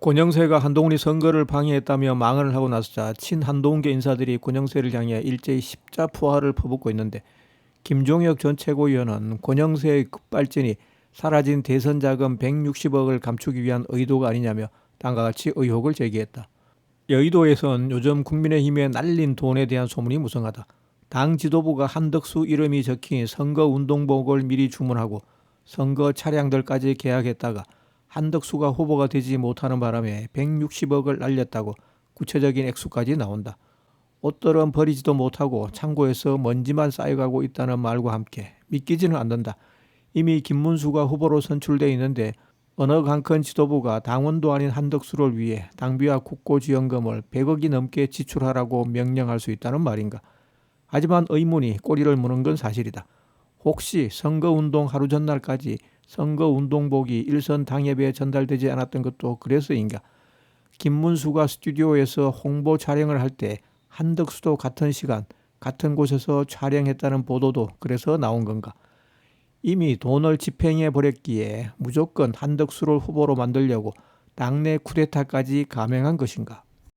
권영세가 한동훈이 선거를 방해했다며 망언을 하고 나서자 친한동계 인사들이 권영세를 향해 일제히 십자포화를 퍼붓고 있는데 김종혁 전 최고위원은 권영세의 급발진이 사라진 대선 자금 160억을 감추기 위한 의도가 아니냐며 다음과 같이 의혹을 제기했다. 여의도에선 요즘 국민의힘에 날린 돈에 대한 소문이 무성하다. 당 지도부가 한덕수 이름이 적힌 선거 운동복을 미리 주문하고 선거 차량들까지 계약했다가 한덕수가 후보가 되지 못하는 바람에 160억을 날렸다고 구체적인 액수까지 나온다. 옷들은 버리지도 못하고 창고에서 먼지만 쌓여가고 있다는 말과 함께 믿기지는 않는다. 이미 김문수가 후보로 선출돼 있는데 어느 강큰 지도부가 당원도 아닌 한덕수를 위해 당비와 국고지원금을 100억이 넘게 지출하라고 명령할 수 있다는 말인가. 하지만 의문이 꼬리를 무는 건 사실이다. 혹시 선거운동 하루 전날까지 선거운동복이 일선 당협에 전달되지 않았던 것도 그래서인가? 김문수가 스튜디오에서 홍보 촬영을 할 때 한덕수도 같은 시간, 같은 곳에서 촬영했다는 보도도 그래서 나온 건가? 이미 돈을 집행해 버렸기에 무조건 한덕수를 후보로 만들려고 당내 쿠데타까지 감행한 것인가?